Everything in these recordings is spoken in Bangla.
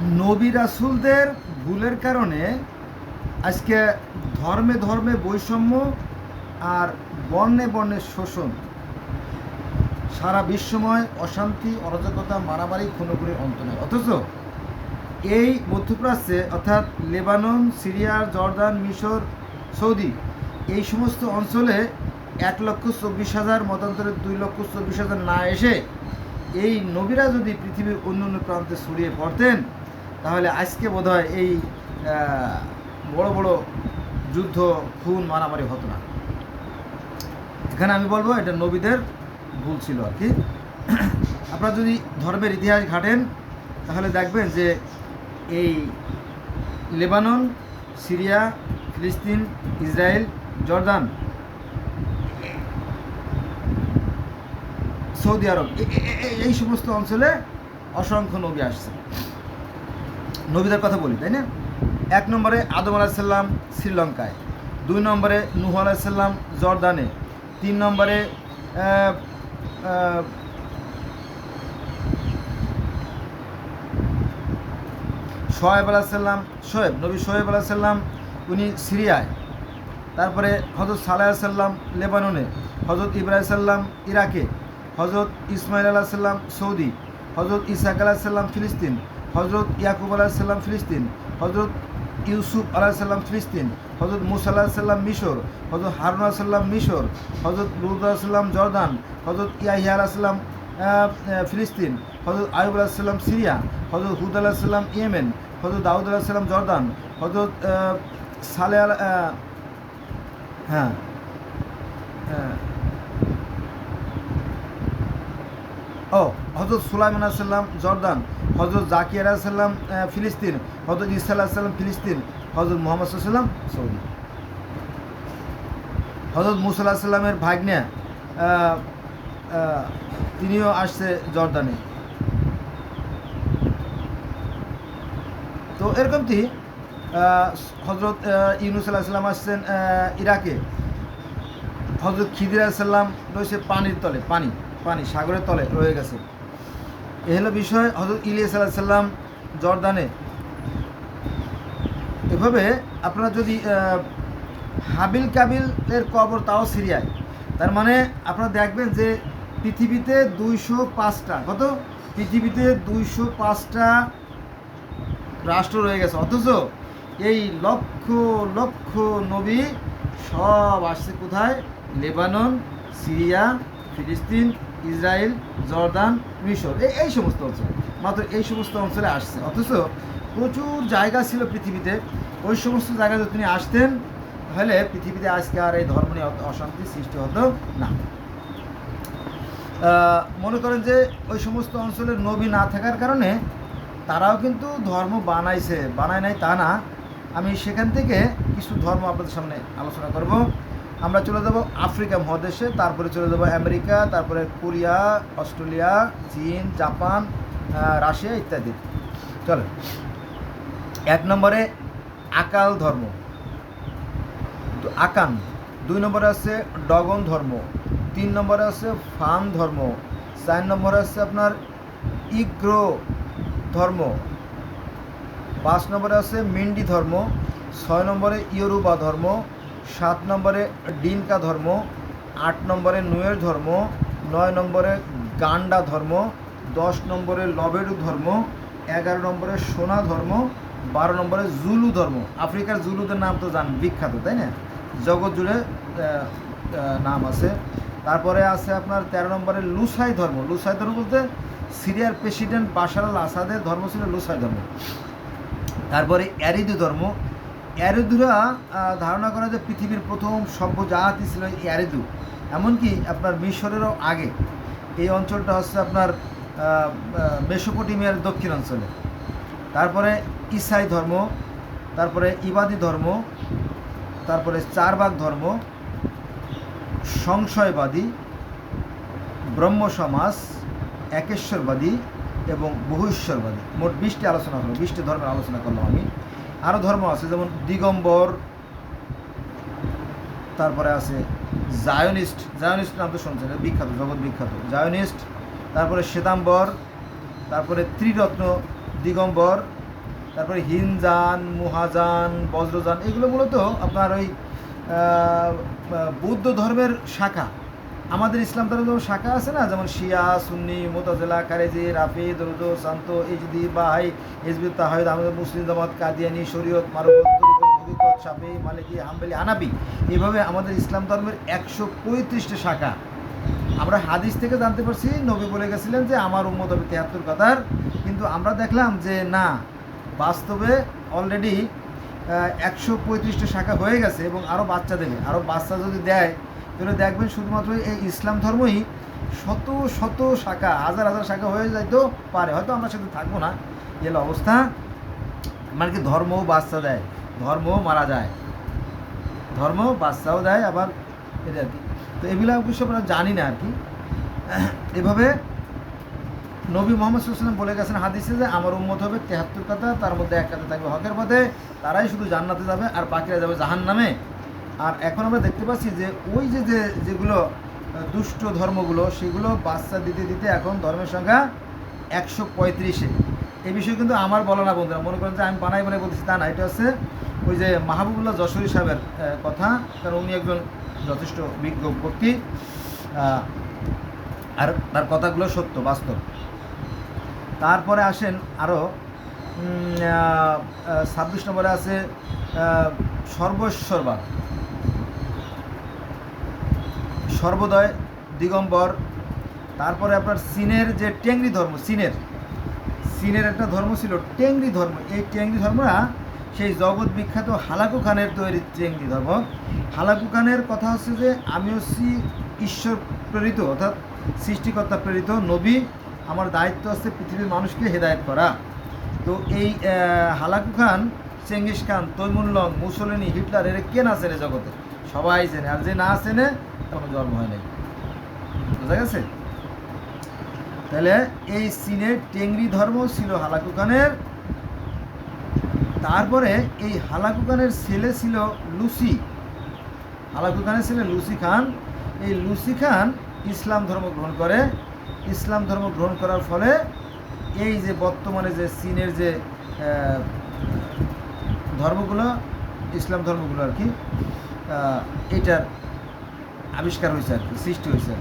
নবী রাসুলদের ভুলের কারণে আজকে ধর্মে ধর্মে বৈষম্য আর বর্ণে বর্ণে শোষণ। সারা বিশ্বময় অশান্তি, অরাজকতা, মারামারি, খুনোখুনির অন্ত নেই। অথচ এই মধ্যপ্রাচ্যে, অর্থাৎ লেবানন, সিরিয়া, জর্দান, মিশর, সৌদি, এই সমস্ত অঞ্চলে এক লক্ষ চব্বিশ হাজার, মতান্তরে দুই লক্ষ চব্বিশ হাজার না এসে এই নবীরা যদি পৃথিবীর অন্য অন্য প্রান্তে ছড়িয়ে পড়তেন তাহলে আজকে বোধহয় এই বড় বড় যুদ্ধ খুন মারামারি হতো না। এখানে আমি বলব এটা নবীদের ভুল ছিল আর কি। আপনারা যদি ধর্মের ইতিহাস ঘাটেন, তাহলে দেখবেন যে এই লেবানন, সিরিয়া, ফিলিস্তিন, ইসরায়েল, জর্দান, সৌদি আরব এই সমস্ত অঞ্চলে অসংখ্য নবী আসছে নবীদের কথা বলি, তাই না? এক নম্বরে আদম আলাহিসাল্লাম শ্রীলঙ্কায়, দুই নম্বরে নুহ আলাহিসাল্লাম জর্দানে, তিন নম্বরে শোয়েব আলাহিসাল্লাম শোয়েব নবী শোয়েব আলাহিসাল্লাম উনি সিরিয়ায়। তারপরে হজরত সালাহ সাল্লাম লেবাননে হজরত ইব্রাহিম সাল্লাম ইরাকে হজরত ইসমাইল আলাহ সাল্লাম সৌদি হজরত ইসাক আলাহ সাল্লাম ফিলিস্তিন হজরত ইয়াকুব আলাহ সাল্লাম ফিলিস্তিন হজরত ইউসুফ আলাহ সাল্লাম ফিলিস্তিন হজরত মুসা আলাহ সাল্লাম মিশর হজরত হারুন আলাহ সাল্লাম মিশর হজরত লুদ আলাহ সাল্লাম জর্দান হজরত ইয়াহিয়া আলাহ সাল্লাম আহ, আহ, ফিলিস্তিন হজরত আয়ুব আলাহ সাল্লাম সিরিয়া হজরত হুদ আলাহ সাল্লাম ইয়েমেন হজরত দাউদ আলাহ সাল্লাম জর্দান হজরত সালে হ্যাঁ হ্যাঁ। ও হজরত সুলাইমান সাল্লাম জর্দান। হজরত জাকির সাল্লাম ফিলিস্তিন। হজরত ইসা ফিলিস্তিন। হজরত মোহাম্মদ সাল্লাম সৌদি। হজরত মুসাল্লাহ সাল্লামের ভাগ্নে তিনিও আসছে জর্দানে। তো এরকমটি হজরত ইউনুস আল্লাহ সাল্লাম আসছেন ইরাকে। হজরত খিদির সাল্লাম রয়েছে পানির তলে, পানি। পানি সাগরের তলে রয়ে গেছে। এ হলো বিষয় হজরত ইলিয়াস আল্লাহ সাল্লাম জর্দানে। এভাবে আপনারা যদি হাবিল কাবিলের কবর তাও সিরিয়ায়, তার মানে আপনারা দেখবেন যে পৃথিবীতে দুইশো পাঁচটা, কত? পৃথিবীতে দুইশো পাঁচটা রাষ্ট্র রয়ে গেছে। অথচ এই লক্ষ লক্ষ নবী সব আসছে কোথায়? লেবানন, সিরিয়া, ফিলিস্তিন ইসরায়েল জর্দান, মিশর এই সমস্ত অঞ্চল। মাত্র এই সমস্ত অঞ্চলে আসছে। অথচ প্রচুর জায়গা ছিল পৃথিবীতে। ওই সমস্ত জায়গায় যদি তিনি আসতেন, তাহলে পৃথিবীতে আজকে আর এই ধর্ম নিয়ে অশান্তি সৃষ্টি হতো না। মনে করেন যে ওই সমস্ত অঞ্চলের নবী না থাকার কারণে তারাও কিন্তু ধর্ম বানাইছে। বানায় নাই তা না। আমি সেখান থেকে কিছু ধর্ম আপনাদের সামনে আলোচনা করব। আমরা চলে যাব আফ্রিকা মহাদেশে, তারপরে চলে যাব আমেরিকা, তারপরে কোরিয়া, অস্ট্রেলিয়া, চীন, জাপান রাশিয়া ইত্যাদি। চলো। এক নম্বরে আকাল ধর্ম। আকান, দুই নম্বরে আছে ডগন ধর্ম, তিন নম্বরে আছে ফান ধর্ম, চার নম্বরে আছে আপনার ইগ্রো ধর্ম, পাঁচ নম্বরে আছে মিন্ডি ধর্ম, ছয় নম্বরে ইয়োরুবা ধর্ম সাত নম্বরে ডিনকা ধর্ম, আট নম্বরে নুয়ের ধর্ম, নয় নম্বরে গান্ডা ধর্ম, দশ নম্বরে লবেডু ধর্ম, এগারো নম্বরে সোনা ধর্ম, বারো নম্বরে জুলু ধর্ম। আফ্রিকার জুলুদের নাম তো জান বিখ্যাত, তাই না? জগৎ জুড়ে নাম আছে। তারপরে আছে আপনার তেরো নম্বরে লুসাই ধর্ম। লুসাই ধর্ম বলতে সিরিয়ার প্রেসিডেন্ট বাশার আল আসাদের ধর্ম ছিল লুসাই ধর্ম। তারপরে অ্যারিদু ধর্ম। অ্যারিদুরা ধারণা করা যে পৃথিবীর প্রথম সভ্য জাহাতি ছিল অ্যারিদু এমনকি আপনার মিশরেরও আগে। এই অঞ্চলটা হচ্ছে আপনার মেসোপটেমিয়ার দক্ষিণ অঞ্চলে। তারপরে ইসাই ধর্ম, তারপরে ইবাদি ধর্ম, তারপরে চারবাগ ধর্ম, সংশয়বাদী ব্রহ্ম সমাজ একেশ্বরবাদী এবং বহুশ্বরবাদী মোট বিশটি আলোচনা হলো, বিশটি ধর্মের আলোচনা করলাম আমি। আরও ধর্ম আছে, যেমন দিগম্বর, তারপরে আছে জায়নিস্ট জায়নিস্ট নাম তো শুনছেন বিখ্যাত, জগৎ বিখ্যাত। জায়নিস্ট, তারপরে শ্বেতাম্বর, তারপরে ত্রিরত্ন, দিগম্বর, তারপরে হিনজান মুহাজান বজ্রযান এগুলো মূলত আপনার ওই বৌদ্ধ ধর্মের শাখা। আমাদের ইসলাম ধর্মের যেমন শাখা আছে না? যেমন শিয়া, সুন্নি, মোতাজেলা, কারেজি, রাফি, দরুদ, শান্ত, ইজদি, বাহাই হিজবুত তাহিদ আমাদের মুসলিম, জামাত, কাদিয়ানি, শরীয়ত, মারুফত শাফি, মালিকি, হাম্বেলি হানাবি এইভাবে আমাদের ইসলাম ধর্মের একশো পঁয়ত্রিশটা শাখা। আমরা হাদিস থেকে জানতে পারছি, নবী বলে গেছিলেন যে, আমার উম্মত হবে তিয়াত্তর কাতার কিন্তু আমরা দেখলাম যে, না, বাস্তবে অলরেডি একশো পঁয়ত্রিশটা শাখা হয়ে গেছে এবং আরও বাচ্চা দেবে। আরও বাচ্চা যদি দেয় তাহলে দেখবেন শুধুমাত্র এই ইসলাম ধর্মই শত শত শাখা, হাজার হাজার শাখা হয়ে যাইতেও পারে। হয়তো আমরা সাথে থাকব না। এল অবস্থা। মানে কি ধর্মও বাচ্চা দেয়, ধর্মও মারা যায়। ধর্ম বাচ্চাও দেয়, আবার এটা আর কি। তো এগুলো অবশ্য আমরা জানি না আর কি। এভাবে নবী মোহাম্মদ সাল্লাম বলে গেছেন হাদিসে যে আমার উম্মত হবে তেহাত্তর কথা তার মধ্যে এক কাতা থাকবে হকের পথে। তারাই শুধু জান্নাতে যাবে আর বাকিরা যাবে জাহান নামে আর এখন আমরা দেখতে পাচ্ছি যে ওই যে যে যেগুলো দুষ্ট ধর্মগুলো সেগুলো বাচ্চা দিতে দিতে এখন ধর্মের সংখ্যা একশো পঁয়ত্রিশে। এই বিষয়ে কিন্তু আমার বলা না বন্ধুরা মনে করেন যে আমি বানাই বানাই বলতেছি তা না এটা হচ্ছে ওই যে মাহবুবুল্লাহ যশোরী সাহেবের কথা কারণ উনি একজন যথেষ্ট বিজ্ঞ ব্যক্তি আর তার কথাগুলো সত্য বাস্তব। তারপরে আসেন আরও ছাব্বিশ নম্বরে আছে আহ, সর্বস্বরবাদ সর্বদয় দিগম্বর, তারপরে আপনার চীনের যে টেংরি ধর্ম, চীনের চীনের একটা ধর্ম ছিল টেংরি ধর্ম। এই টেংরি ধর্মরা সেই জগৎ বিখ্যাত হালাকু খানের তৈরি টেংরি ধর্ম। হালাকু খানের কথা হচ্ছে যে আমি হচ্ছি ঈশ্বর প্রেরিত, অর্থাৎ সৃষ্টিকর্তা প্রেরিত, নবী, আমার দায়িত্ব আছে পৃথিবীর মানুষকে হেদায়ত করা। তো এই হালাকু খান, চেঙ্গিস খান তৈমুল্লং মুসলিনী, হিটলার, এর কে না চেনে জগতে? সবাই চেনে। আর যে না চেনে কোনো জন্ম হয় নাই। বোঝা গেছে? তাহলে এই চীনের টেংরি ধর্ম ছিল হালাকু খানের, তারপরে এই হালাকু খানের ছেলে ছিল লুসি। হালাকু খানের ছেলে লুসি খান, এই লুসি খান ইসলাম ধর্ম গ্রহণ করে। ইসলাম ধর্ম গ্রহণ করার ফলে এই যে বর্তমানে যে চীনের যে ধর্মগুলো, ইসলাম ধর্মগুলো আর কি এটার আবিষ্কার হয়েছে আর কি, সৃষ্টি হয়েছে।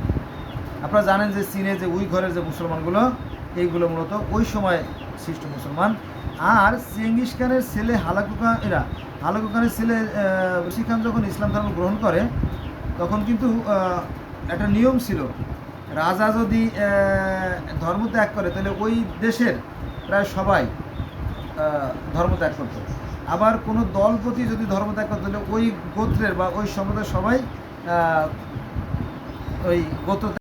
আপনারা জানেন যে চীনে যে উই ঘরের যে মুসলমানগুলো, এইগুলো মূলত ওই সময় সৃষ্ট মুসলমান আর চেঙ্গিস খানের ছেলে হালাকু খান, এরা, হালাকু খানের ছেলে রশি খান যখন ইসলাম ধর্ম গ্রহণ করে, তখন কিন্তু একটা নিয়ম ছিল, রাজা যদি ধর্ম ত্যাগ করে, তাহলে ওই দেশের প্রায় সবাই ধর্ম ত্যাগ করতো আবার কোনো দলপতি যদি ধর্ম ত্যাগ করতো, তাহলে ওই গোত্রের বা ওই সম্প্রদায়ের সবাই ওই গোত্র ত্যাগ